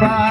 Bye.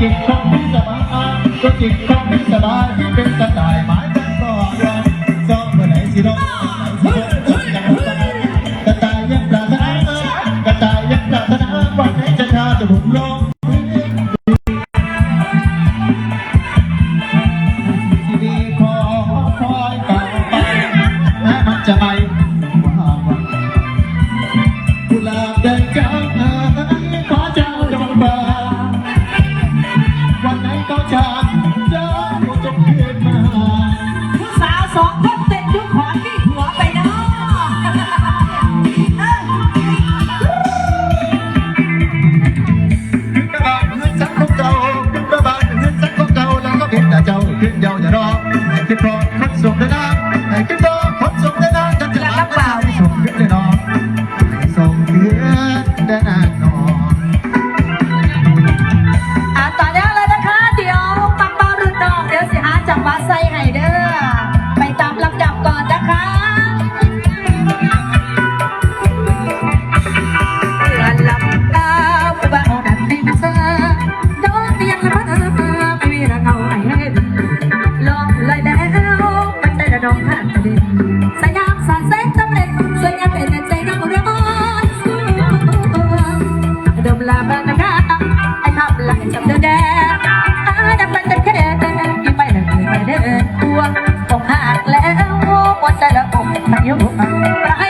จิตของพิจารณาก็จิตของ จากเจ้าจะเพียนมาผู้สาวสองคนเตะยุขวที่หัวไปด้นกระบะขึ้นจักของเจ้าขึ้นกระบะอนจักรของเจ้าแล้วก็เห็นแต่เจ้าขึ้นเยาว์อย่ารอให้ขึ้พร้อมขึ้นสมดนะให้ขึ้พร้อม right.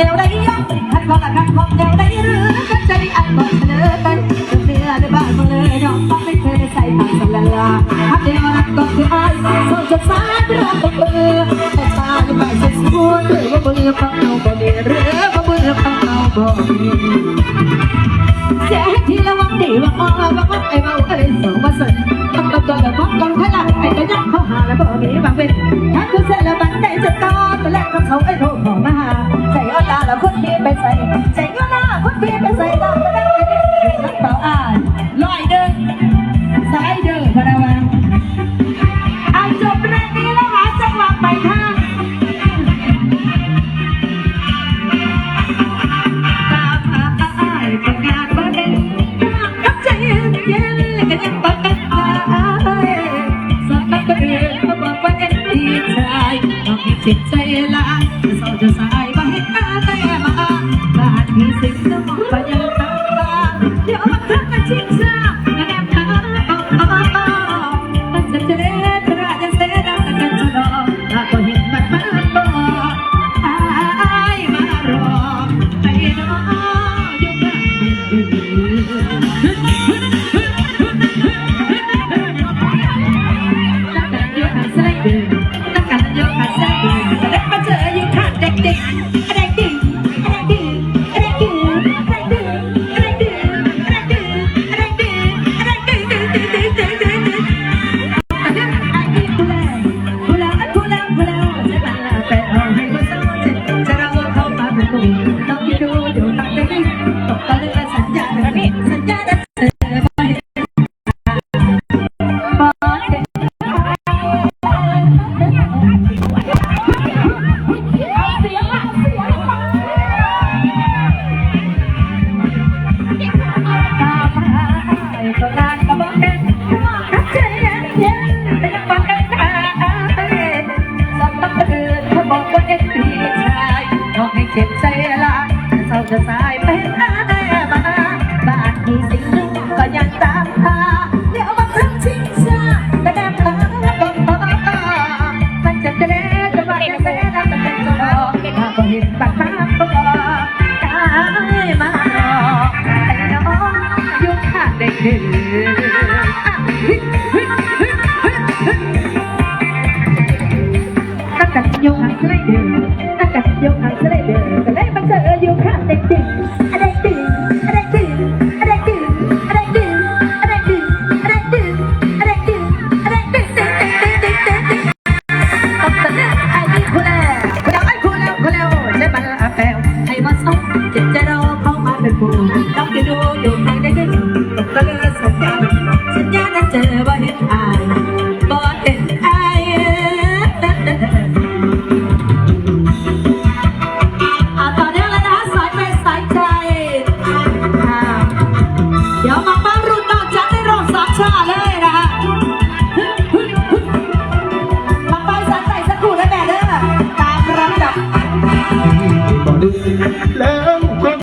แนวใดย่อมเป็นคันว่าละคันของแนวได้หรือกันจะได้อันบอกเสนอกันเนื้อในบ้านมาเลยน้องต้องไม่เคยใส่ผ้างสลัาลาฮักเดียวรักก็คืออาส่งจดสารรักองต้องเบื่อต้องตายไปเสียสูญหรือว่าเบื่อฟังเอาบ่เบื่อหรือว่าเบื่อฟังเอาบ่เบื่อแจ๊ที่ระวังดีว่าอ้อมว่าไอ้เมาอะไส่งมาสนทำกับตัวละมองกองพลัไอ้ก็ะยักเข้าหาแล้วบ่มี จิตใจละจะเศร้าจะสายมาให้ข้ต่มาบาดีสิ่งสมองไปยังตาเดี๋ยวมาชิดชาและแนบตาาเอาเามันจะเจริญราจเสดาตะกันจอถ้าก็เห็นมันมาบ่อามารอไปน้อยกระ จ็บใจละเศร้าจะสายเป็นอะไรมาบ้านมีสิ่งหนึ่งก็ยังตามตาเดี๋ยวมานทั้งชิงชาแต่แดงตาตบตาตามันจะเจะจะว่าจะแดงแต่เป็นตัวรอถ้าก็เห็นปากตาตัวกายมาหลอกแต่น้องยุ่งขาดได้คือยกให้เดินอากาศยกให้